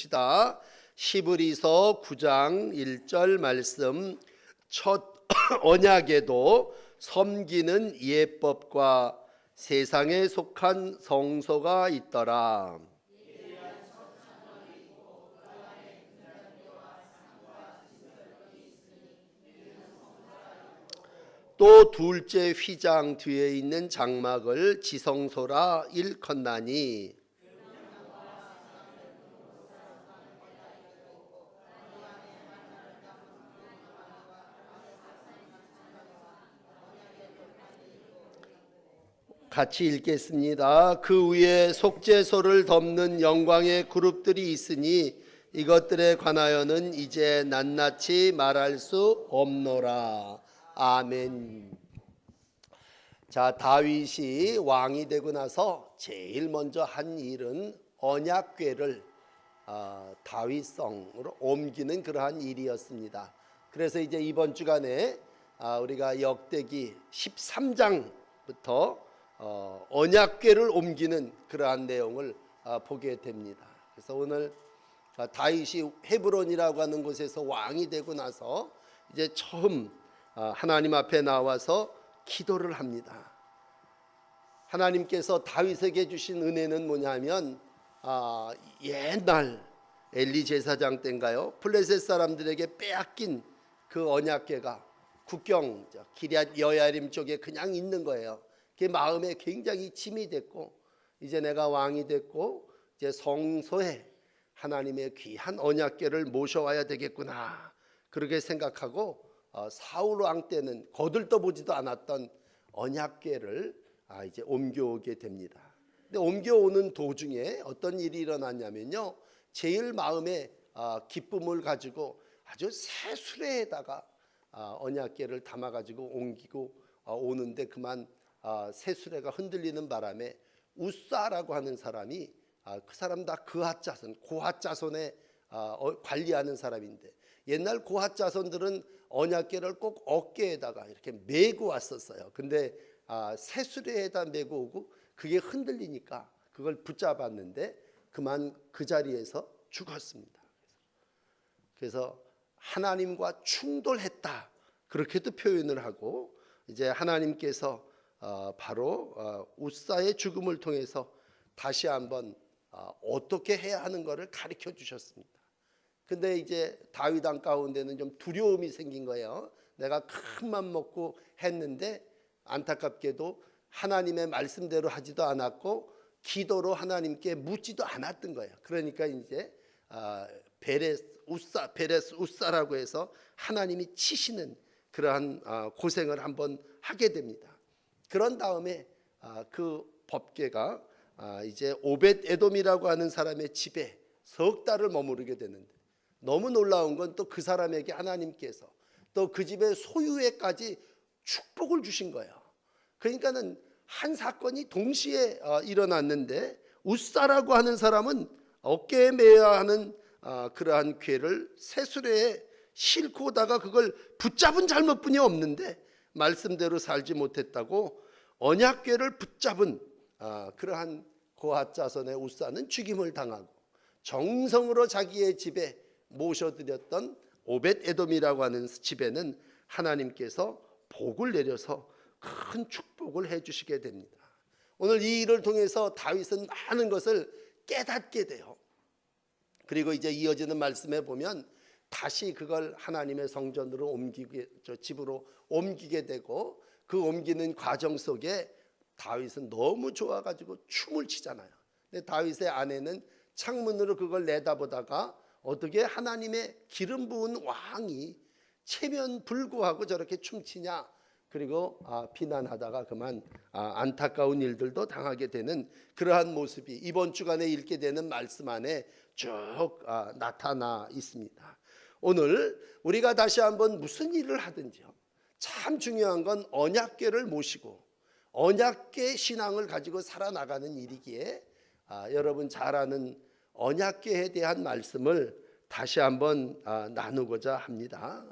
시다. 시브리서 9장 1절 말씀. 첫 언약에도 섬기는 예법과 세상에 속한 성소가 있더라. 또 둘째 휘장 뒤에 있는 장막을 지성소라 일컫나니 같이 읽겠습니다. 그 위에 속죄소를 덮는 영광의 그룹들이 있으니 이것들에 관하여는 이제 낱낱이 말할 수 없노라. 아멘. 자, 다윗이 왕이 되고 나서 제일 먼저 한 일은 언약궤를 아, 다윗성으로 옮기는 그러한 일이었습니다. 그래서 이제 이번 주간에 아, 우리가 역대기 13장부터 어, 언약궤를 옮기는 그러한 내용을 아, 보게 됩니다. 그래서 오늘 아, 다윗이 헤브론이라고 하는 곳에서 왕이 되고 나서 이제 처음 아, 하나님 앞에 나와서 기도를 합니다. 하나님께서 다윗에게 주신 은혜는 뭐냐면 아, 옛날 엘리 제사장 때인가요? 플레셋 사람들에게 빼앗긴 그 언약궤가 국경 저 기럇 여야림 쪽에 그냥 있는 거예요. 그 마음에 굉장히 짐이 됐고 이제 내가 왕이 됐고 이제 성소에 하나님의 귀한 언약궤를 모셔와야 되겠구나 그렇게 생각하고 어, 사울 왕 때는 거들떠 보지도 않았던 언약궤를 아, 이제 옮겨오게 됩니다. 근데 옮겨오는 도중에 어떤 일이 일어났냐면요. 제일 마음에 아, 기쁨을 가지고 아주 새 수레에다가 아, 언약궤를 담아 가지고 옮기고 아, 오는데 그만 아, 새 수레가 흔들리는 바람에 우사라고 하는 사람이 아, 그 사람 다 그핫 자손, 고핫 자손에 아, 어, 관리하는 사람인데 옛날 고핫 자손들은 언약궤를 꼭 어깨에다가 이렇게 메고 왔었어요. 근데 아, 새 수레에다 메고 오고 그게 흔들리니까 그걸 붙잡았는데 그만 그 자리에서 죽었습니다. 그래서 하나님과 충돌했다 그렇게도 표현을 하고 이제 하나님께서 어, 바로 어, 우사의 죽음을 통해서 다시 한번 어, 어떻게 해야 하는 것을 가르쳐 주셨습니다. 근데 이제 다윗 왕 가운데는 좀 두려움이 생긴 거예요. 내가 큰 맘 먹고 했는데 안타깝게도 하나님의 말씀대로 하지도 않았고 기도로 하나님께 묻지도 않았던 거예요. 그러니까 이제 아, 베레스 우사 베레스 우사라고 해서 하나님이 치시는 그러한 아, 고생을 한번 하게 됩니다. 그런 다음에 아, 그 법궤가 아, 이제 오벳 에돔이라고 하는 사람의 집에 석 달을 머무르게 되는데 너무 놀라운 건 또 그 사람에게 하나님께서 또 그 집의 소유에까지 축복을 주신 거예요. 그러니까는 한 사건이 동시에 어, 일어났는데 우사라고 하는 사람은 어깨에 매야 하는 어, 그러한 괴를 새수레에 싣고 오다가 그걸 붙잡은 잘못뿐이 없는데 말씀대로 살지 못했다고 언약궤를 붙잡은 아, 그러한 고핫 자손의 우사는 죽임을 당하고 정성으로 자기의 집에 모셔드렸던 오벳 에돔이라고 하는 집에는 하나님께서 복을 내려서 큰 축복을 해주시게 됩니다. 오늘 이 일을 통해서 다윗은 많은 것을 깨닫게 돼요. 그리고 이제 이어지는 말씀에 보면 다시 그걸 하나님의 성전으로 옮기게 저 집으로 옮기게 되고 그 옮기는 과정 속에 다윗은 너무 좋아가지고 춤을 치잖아요. 근데 다윗의 아내는 창문으로 그걸 내다보다가 어떻게 하나님의 기름 부은 왕이 체면 불구하고 저렇게 춤추냐 그리고 아, 비난하다가 그만 아, 안타까운 일들도 당하게 되는 그러한 모습이 이번 주간에 읽게 되는 말씀 안에 쭉 아, 나타나 있습니다. 오늘 우리가 다시 한번 무슨 일을 하든지요. 참 중요한 건 언약궤를 모시고 언약궤 신앙을 가지고 살아나가는 일이기에 아, 여러분 잘 아는 언약궤에 대한 말씀을 다시 한번 아, 나누고자 합니다.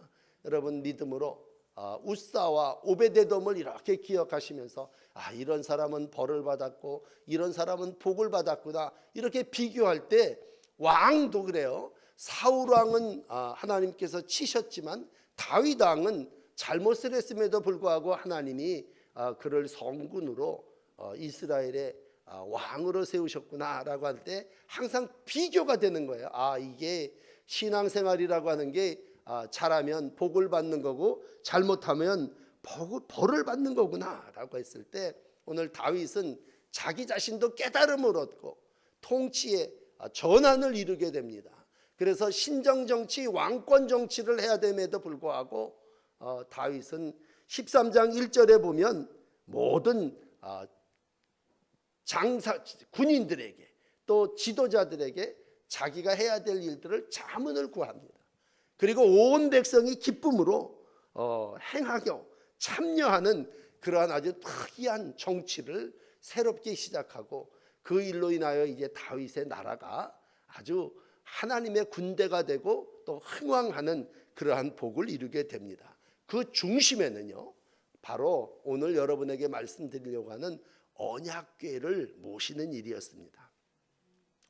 여러분 믿음으로 아, 우사와 오베데돔을 이렇게 기억하시면서 아 이런 사람은 벌을 받았고 이런 사람은 복을 받았구나 이렇게 비교할 때 왕도 그래요. 사울 왕은 아, 하나님께서 치셨지만 다윗 왕은 잘못을 했음에도 불구하고 하나님이 아, 그를 성군으로 어, 이스라엘의 아, 왕으로 세우셨구나라고 할 때 항상 비교가 되는 거예요. 아 이게 신앙생활이라고 하는 게 아, 잘하면 복을 받는 거고 잘못하면 벌- 벌을 받는 거구나라고 했을 때 오늘 다윗은 자기 자신도 깨달음을 얻고 통치의 아, 전환을 이루게 됩니다. 그래서 신정 정치, 왕권 정치를 해야 됨에도 불구하고 어, 다윗은 13장 1절에 보면 모든 아, 장사 군인들에게 또 지도자들에게 자기가 해야 될 일들을 자문을 구합니다. 그리고 온 백성이 기쁨으로 어, 행하고 참여하는 그러한 아주 특이한 정치를 새롭게 시작하고 그 일로 인하여 이제 다윗의 나라가 아주 하나님의 군대가 되고 또 흥왕하는 그러한 복을 이루게 됩니다. 그 중심에는요. 바로 오늘 여러분에게 말씀드리려고 하는 언약궤를 모시는 일이었습니다.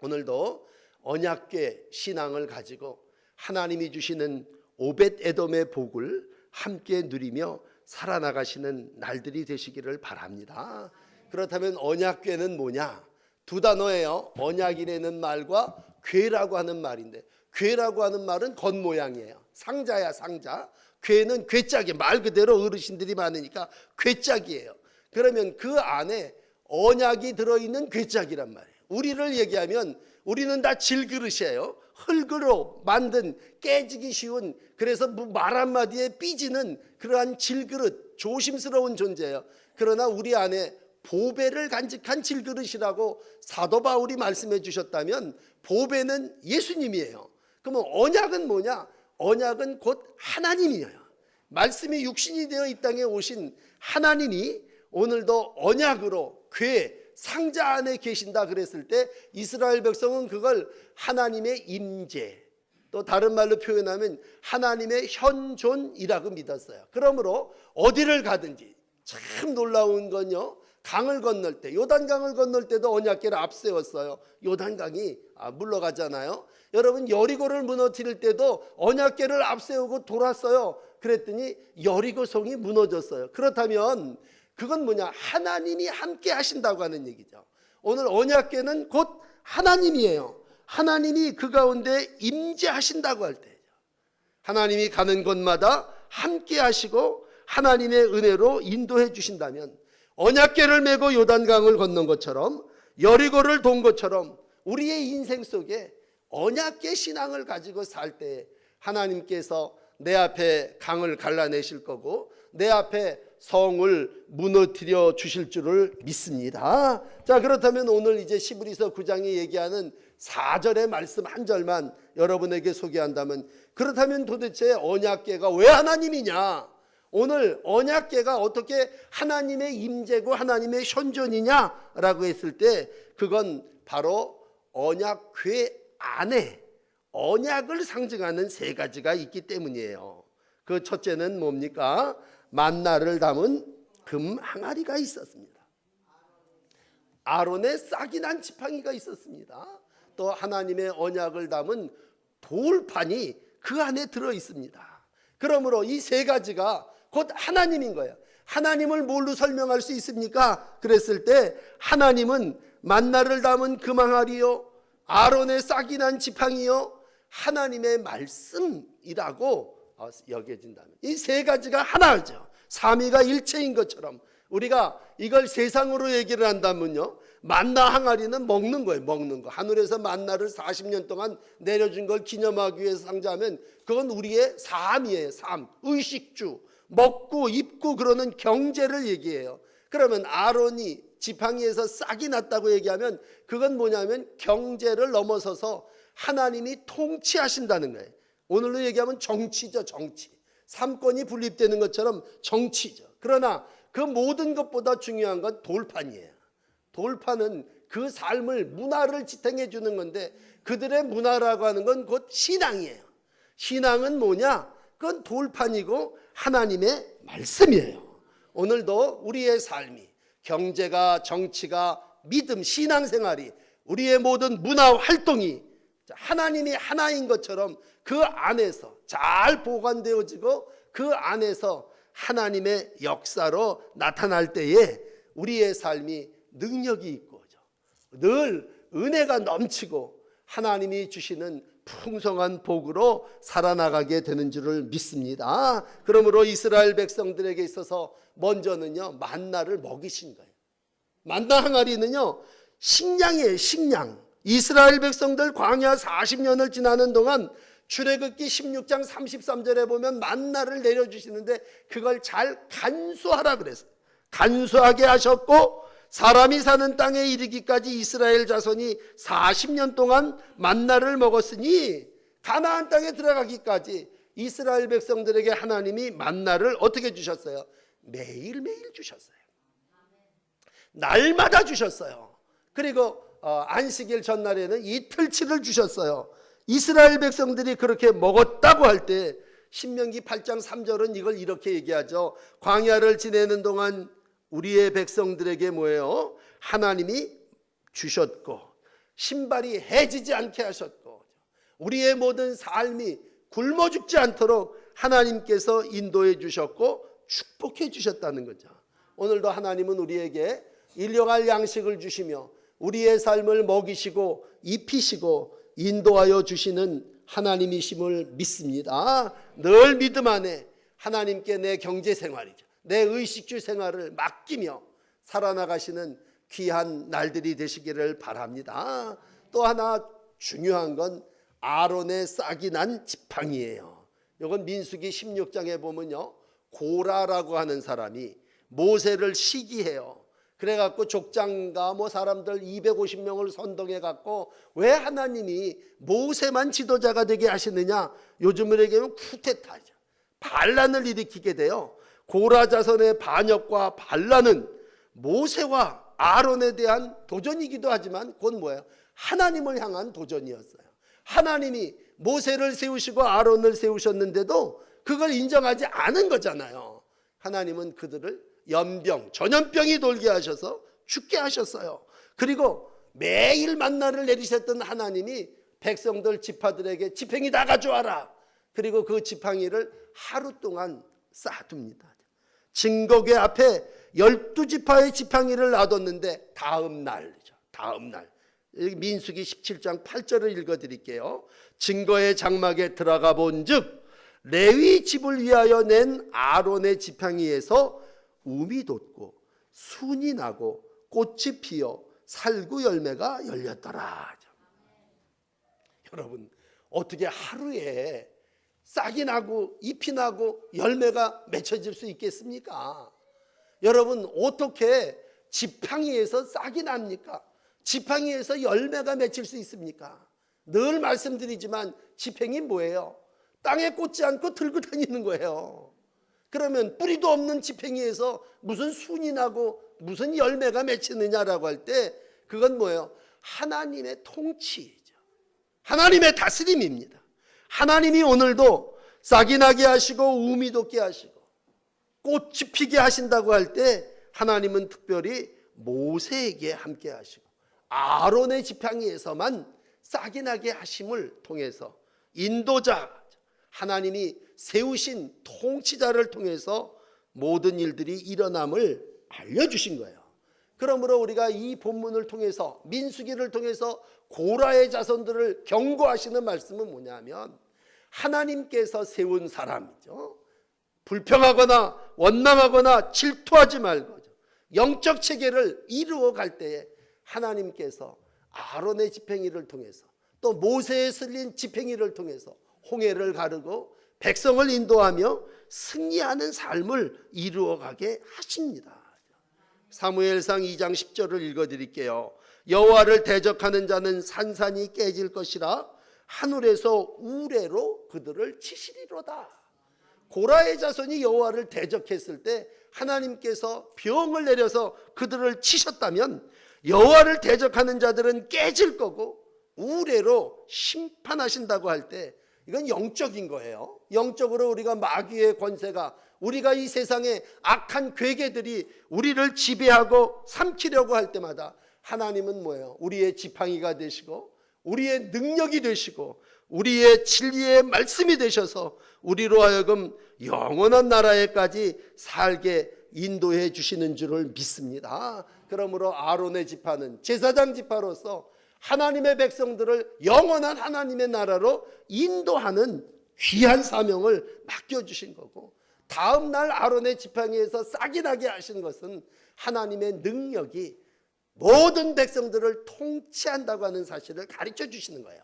오늘도 언약궤 신앙을 가지고 하나님이 주시는 오벳 에돔의 복을 함께 누리며 살아나가시는 날들이 되시기를 바랍니다. 그렇다면 언약궤는 뭐냐? 두 단어예요. 언약이라는 말과 궤라고 하는 말인데 궤라고 하는 말은 겉모양이에요. 상자야 상자. 궤는 궤짝이 말 그대로 어르신들이 많으니까 궤짝이에요. 그러면 그 안에 언약이 들어있는 궤짝이란 말이에요. 우리를 얘기하면 우리는 다 질그릇이에요. 흙으로 만든 깨지기 쉬운 그래서 뭐말 한마디에 삐지는 그러한 질그릇 조심스러운 존재예요. 그러나 우리 안에 보배를 간직한 질그릇이라고 사도 바울이 말씀해 주셨다면 보배는 예수님이에요. 그러면 언약은 뭐냐? 언약은 곧 하나님이에요. 말씀이 육신이 되어 이 땅에 오신 하나님이 오늘도 언약으로 궤 상자 안에 계신다 그랬을 때 이스라엘 백성은 그걸 하나님의 임재 또 다른 말로 표현하면 하나님의 현존이라고 믿었어요. 그러므로 어디를 가든지 참 놀라운 건요. 강을 건널 때 요단강을 건널 때도 언약궤를 앞세웠어요. 요단강이 아, 물러가잖아요. 여러분 여리고를 무너뜨릴 때도 언약궤를 앞세우고 돌았어요. 그랬더니 여리고 성이 무너졌어요. 그렇다면 그건 뭐냐? 하나님이 함께 하신다고 하는 얘기죠. 오늘 언약궤는 곧 하나님이에요. 하나님이 그 가운데 임재하신다고 할 때죠. 하나님이 가는 곳마다 함께 하시고 하나님의 은혜로 인도해 주신다면 언약궤를 메고 요단강을 건넌 것처럼 여리고를 돈 것처럼 우리의 인생 속에 언약궤 신앙을 가지고 살 때 하나님께서 내 앞에 강을 갈라내실 거고 내 앞에 성을 무너뜨려 주실 줄을 믿습니다. 자, 그렇다면 오늘 이제 시브리서 9장에 얘기하는 4절의 말씀 한 절만 여러분에게 소개한다면 그렇다면 도대체 언약궤가 왜 하나님이냐? 오늘 언약궤가 어떻게 하나님의 임재고 하나님의 현존이냐라고 했을 때 그건 바로 언약궤 안에 언약을 상징하는 세 가지가 있기 때문이에요. 그 첫째는 뭡니까? 만나를 담은 금 항아리가 있었습니다. 아론의 싹이 난 지팡이가 있었습니다. 또 하나님의 언약을 담은 돌판이 그 안에 들어 있습니다. 그러므로 이 세 가지가 곧 하나님인 거예요. 하나님을 뭘로 설명할 수 있습니까? 그랬을 때 하나님은 만나를 담은 금항아리요 아론의 싹이 난 지팡이요 하나님의 말씀이라고 어, 여겨진다면 이 세 가지가 하나죠. 삼위가 일체인 것처럼 우리가 이걸 세상으로 얘기를 한다면요. 만나 항아리는 먹는 거예요. 먹는 거. 하늘에서 만나를 40년 동안 내려준 걸 기념하기 위해서 상자하면 그건 우리의 삶이에요. 삶. 의식주. 먹고 입고 그러는 경제를 얘기해요. 그러면 아론이 지팡이에서 싹이 났다고 얘기하면 그건 뭐냐면 경제를 넘어서서 하나님이 통치하신다는 거예요. 오늘로 얘기하면 정치죠, 정치. 삼권이 분립되는 것처럼 정치죠. 그러나 그 모든 것보다 중요한 건 돌판이에요. 돌판은 그 삶을 문화를 지탱해 주는 건데 그들의 문화라고 하는 건 곧 신앙이에요. 신앙은 뭐냐? 그건 돌판이고 하나님의 말씀이에요. 오늘도 우리의 삶이 경제가 정치가 믿음 신앙생활이 우리의 모든 문화 활동이 자, 하나님이 하나인 것처럼 그 안에서 잘 보관되어지고 그 안에서 하나님의 역사로 나타날 때에 우리의 삶이 능력이 있고 늘 은혜가 넘치고 하나님이 주시는 풍성한 복으로 살아나가게 되는 줄을 믿습니다. 그러므로 이스라엘 백성들에게 있어서 먼저는요 만나를 먹이신 거예요. 만나 항아리는요 식량이에요 식량. 이스라엘 백성들 광야 40년을 지나는 동안 출애굽기 16장 33절에 보면 만나를 내려주시는데 그걸 잘 간수하라 그랬어요. 간수하게 하셨고 사람이 사는 땅에 이르기까지 이스라엘 자손이 40년 동안 만나를 먹었으니 가나안 땅에 들어가기까지 이스라엘 백성들에게 하나님이 만나를 어떻게 주셨어요? 매일매일 주셨어요. 날마다 주셨어요. 그리고 어, 안식일 전날에는 이틀치를 주셨어요. 이스라엘 백성들이 그렇게 먹었다고 할 때 신명기 8장 3절은 이걸 이렇게 얘기하죠. 광야를 지내는 동안 우리의 백성들에게 뭐예요? 하나님이 주셨고 신발이 해지지 않게 하셨고 우리의 모든 삶이 굶어 죽지 않도록 하나님께서 인도해 주셨고 축복해 주셨다는 거죠. 오늘도 하나님은 우리에게 일용할 양식을 주시며 우리의 삶을 먹이시고 입히시고 인도하여 주시는 하나님이심을 믿습니다. 늘 믿음 안에 하나님께 내 경제 생활이죠. 내 의식주 생활을 맡기며 살아나가시는 귀한 날들이 되시기를 바랍니다. 또 하나 중요한 건 아론의 싹이 난 지팡이에요. 이건 민수기 16장에 보면요. 고라라고 하는 사람이 모세를 시기해요. 그래갖고 족장과 뭐 사람들 250명을 선동해 갖고 왜 하나님이 모세만 지도자가 되게 하시느냐? 요즘으로 얘기하면 쿠데타죠. 반란을 일으키게 돼요. 고라 자손의 반역과 반란은 모세와 아론에 대한 도전이기도 하지만 그건 뭐예요? 하나님을 향한 도전이었어요. 하나님이 모세를 세우시고 아론을 세우셨는데도 그걸 인정하지 않은 거잖아요. 하나님은 그들을 연병, 전염병이 돌게 하셔서 죽게 하셨어요. 그리고 매일 만나를 내리셨던 하나님이 백성들 지파들에게 지팡이 다 가져와라. 그리고 그 지팡이를 하루 동안 쌓아둡니다. 증거궤 앞에 열두 지파의 지팡이를 놔뒀는데 다음 날이죠. 다음 날. 민수기 17장 8절을 읽어 드릴게요. 증거의 장막에 들어가 본즉 레위 집을 위하여 낸 아론의 지팡이에서 우미 돋고 순이 나고 꽃이 피어 살구 열매가 열렸더라. 여러분 어떻게 하루에 싹이 나고 잎이 나고 열매가 맺혀질 수 있겠습니까? 여러분 어떻게 지팡이에서 싹이 납니까? 지팡이에서 열매가 맺힐 수 있습니까? 늘 말씀드리지만 지팡이 뭐예요? 땅에 꽂지 않고 들고 다니는 거예요. 그러면 뿌리도 없는 지팡이에서 무슨 순이 나고 무슨 열매가 맺히느냐라고 할 때 그건 뭐예요? 하나님의 통치죠. 하나님의 다스림입니다. 하나님이 오늘도 싹이 나게 하시고 우미 돋게 하시고 꽃이 피게 하신다고 할 때 하나님은 특별히 모세에게 함께 하시고 아론의 지팡이에서만 싹이 나게 하심을 통해서 인도자 하나님이 세우신 통치자를 통해서 모든 일들이 일어남을 알려주신 거예요. 그러므로 우리가 이 본문을 통해서 민수기를 통해서 고라의 자손들을 경고하시는 말씀은 뭐냐면 하나님께서 세운 사람이죠. 불평하거나 원망하거나 질투하지 말고 영적 체계를 이루어 갈 때에 하나님께서 아론의 지팽이를 통해서 또 모세에 쓸린 지팽이를 통해서 홍해를 가르고 백성을 인도하며 승리하는 삶을 이루어 가게 하십니다. 사무엘상 2장 10절을 읽어 드릴게요. 여호와를 대적하는 자는 산산이 깨질 것이라 하늘에서 우레로 그들을 치시리로다. 고라의 자손이 여호와를 대적했을 때 하나님께서 병을 내려서 그들을 치셨다면 여호와를 대적하는 자들은 깨질 거고 우레로 심판하신다고 할 때 이건 영적인 거예요. 영적으로 우리가 마귀의 권세가 우리가 이 세상에 악한 괴계들이 우리를 지배하고 삼키려고 할 때마다 하나님은 뭐예요? 우리의 지팡이가 되시고 우리의 능력이 되시고 우리의 진리의 말씀이 되셔서 우리로 하여금 영원한 나라에까지 살게 인도해 주시는 줄을 믿습니다. 그러므로 아론의 지파는 제사장 지파로서 하나님의 백성들을 영원한 하나님의 나라로 인도하는 귀한 사명을 맡겨 주신 거고 다음 날 아론의 지팡이에서 싹이 나게 하신 것은 하나님의 능력이 모든 백성들을 통치한다고 하는 사실을 가르쳐 주시는 거예요.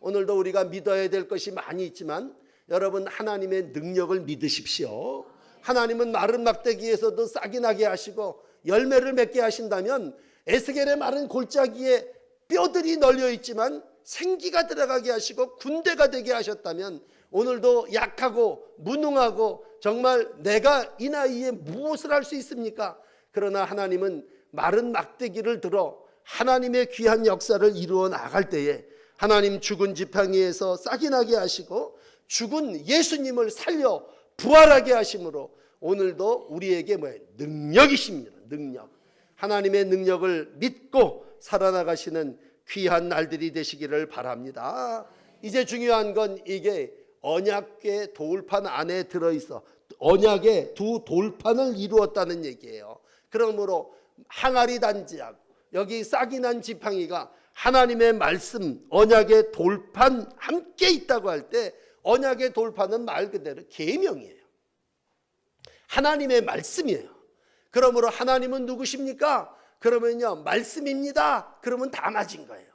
오늘도 우리가 믿어야 될 것이 많이 있지만 여러분 하나님의 능력을 믿으십시오. 하나님은 마른 막대기에서도 싹이 나게 하시고 열매를 맺게 하신다면 에스겔의 마른 골짜기에 뼈들이 널려 있지만 생기가 들어가게 하시고 군대가 되게 하셨다면 오늘도 약하고 무능하고 정말 내가 이 나이에 무엇을 할 수 있습니까? 그러나 하나님은 마른 막대기를 들어 하나님의 귀한 역사를 이루어 나갈 때에 하나님 죽은 지팡이에서 싹이 나게 하시고 죽은 예수님을 살려 부활하게 하심으로 오늘도 우리에게 뭐예요? 능력이십니다. 능력. 하나님의 능력을 믿고 살아나가시는 귀한 날들이 되시기를 바랍니다. 이제 중요한 건 이게 언약의 돌판 안에 들어 있어. 언약의 두 돌판을 이루었다는 얘기예요. 그러므로 항아리 단지하고 여기 싹이 난 지팡이가 하나님의 말씀 언약의 돌판 함께 있다고 할 때 언약의 돌판은 말 그대로 계명이에요. 하나님의 말씀이에요. 그러므로 하나님은 누구십니까? 그러면요 말씀입니다. 그러면 다 맞은 거예요.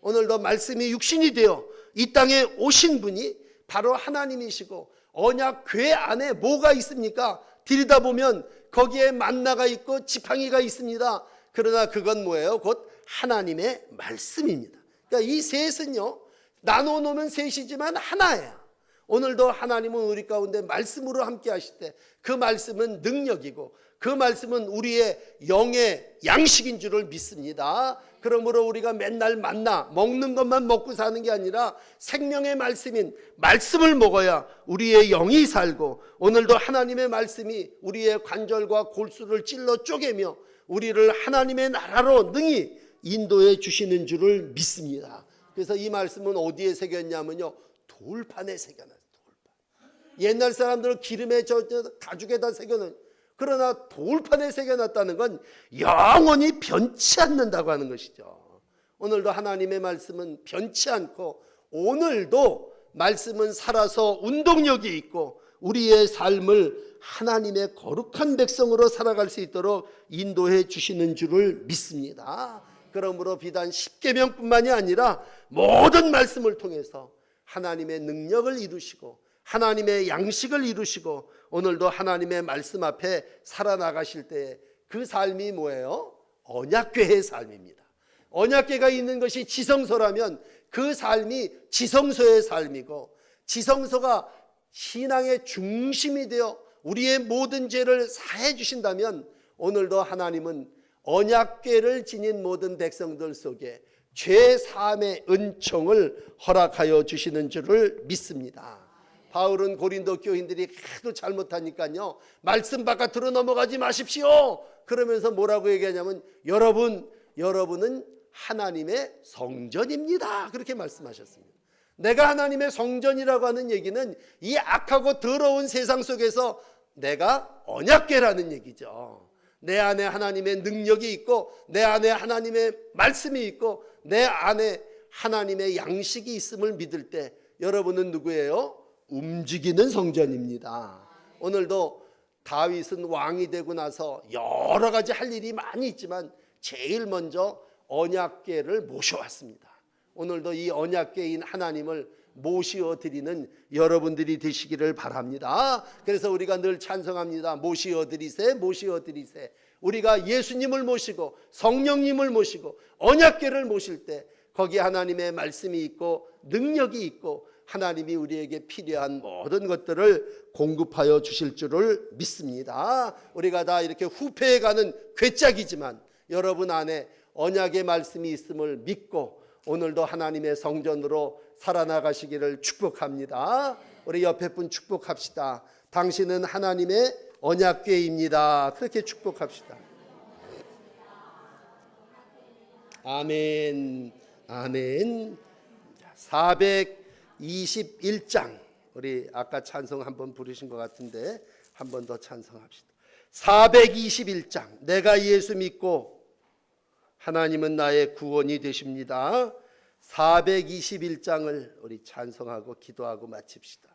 오늘도 말씀이 육신이 되어 이 땅에 오신 분이 바로 하나님이시고 언약 궤 안에 뭐가 있습니까? 들여다보면 거기에 만나가 있고 지팡이가 있습니다. 그러나 그건 뭐예요? 곧 하나님의 말씀입니다. 그러니까 이 셋은요 나눠 놓으면 셋이지만 하나예요. 오늘도 하나님은 우리 가운데 말씀으로 함께 하실 때 그 말씀은 능력이고 그 말씀은 우리의 영의 양식인 줄을 믿습니다. 그러므로 우리가 맨날 만나 먹는 것만 먹고 사는 게 아니라 생명의 말씀인 말씀을 먹어야 우리의 영이 살고 오늘도 하나님의 말씀이 우리의 관절과 골수를 찔러 쪼개며 우리를 하나님의 나라로 능히 인도해 주시는 줄을 믿습니다. 그래서 이 말씀은 어디에 새겼냐면요. 돌판에 새겨놨어요. 돌판. 옛날 사람들은 기름에 저, 저 가죽에다 새겨놓은 그러나 돌판에 새겨놨다는 건 영원히 변치 않는다고 하는 것이죠. 오늘도 하나님의 말씀은 변치 않고 오늘도 말씀은 살아서 운동력이 있고 우리의 삶을 하나님의 거룩한 백성으로 살아갈 수 있도록 인도해 주시는 줄을 믿습니다. 그러므로 비단 십계명뿐만이 아니라 모든 말씀을 통해서 하나님의 능력을 이루시고 하나님의 양식을 이루시고 오늘도 하나님의 말씀 앞에 살아나가실 때그 삶이 뭐예요? 언약궤의 삶입니다. 언약궤가 있는 것이 지성소라면 그 삶이 지성소의 삶이고 지성소가 신앙의 중심이 되어 우리의 모든 죄를 사해 주신다면 오늘도 하나님은 언약궤를 지닌 모든 백성들 속에 죄 사함의 은총을 허락하여 주시는 줄을 믿습니다. 바울은 고린도 교인들이 하도 잘못하니까요. 말씀 바깥으로 넘어가지 마십시오. 그러면서 뭐라고 얘기하냐면 여러분, 여러분은 하나님의 성전입니다. 그렇게 말씀하셨습니다. 내가 하나님의 성전이라고 하는 얘기는 이 악하고 더러운 세상 속에서 내가 언약계라는 얘기죠. 내 안에 하나님의 능력이 있고 내 안에 하나님의 말씀이 있고 내 안에 하나님의 양식이 있음을 믿을 때 여러분은 누구예요? 움직이는 성전입니다. 오늘도 다윗은 왕이 되고 나서 여러 가지 할 일이 많이 있지만 제일 먼저 언약궤를 모셔왔습니다. 오늘도 이 언약궤인 하나님을 모시어 드리는 여러분들이 되시기를 바랍니다. 그래서 우리가 늘 찬성합니다. 모시어 드리세, 모시어 드리세. 우리가 예수님을 모시고 성령님을 모시고 언약궤를 모실 때 거기 하나님의 말씀이 있고 능력이 있고 하나님이 우리에게 필요한 모든 것들을 공급하여 주실 줄을 믿습니다. 우리가 다 이렇게 후패해 가는 괴짝이지만 여러분 안에 언약의 말씀이 있음을 믿고 오늘도 하나님의 성전으로 살아나가시기를 축복합니다. 우리 옆에 분 축복합시다. 당신은 하나님의 언약궤입니다. 그렇게 축복합시다. 아멘. 아멘. 421장 우리 아까 찬송 한번 부르신 것 같은데 한 번 더 찬송합시다. 421장 내가 예수 믿고 하나님은 나의 구원이 되십니다. 421장을 우리 찬송하고 기도하고 마칩시다.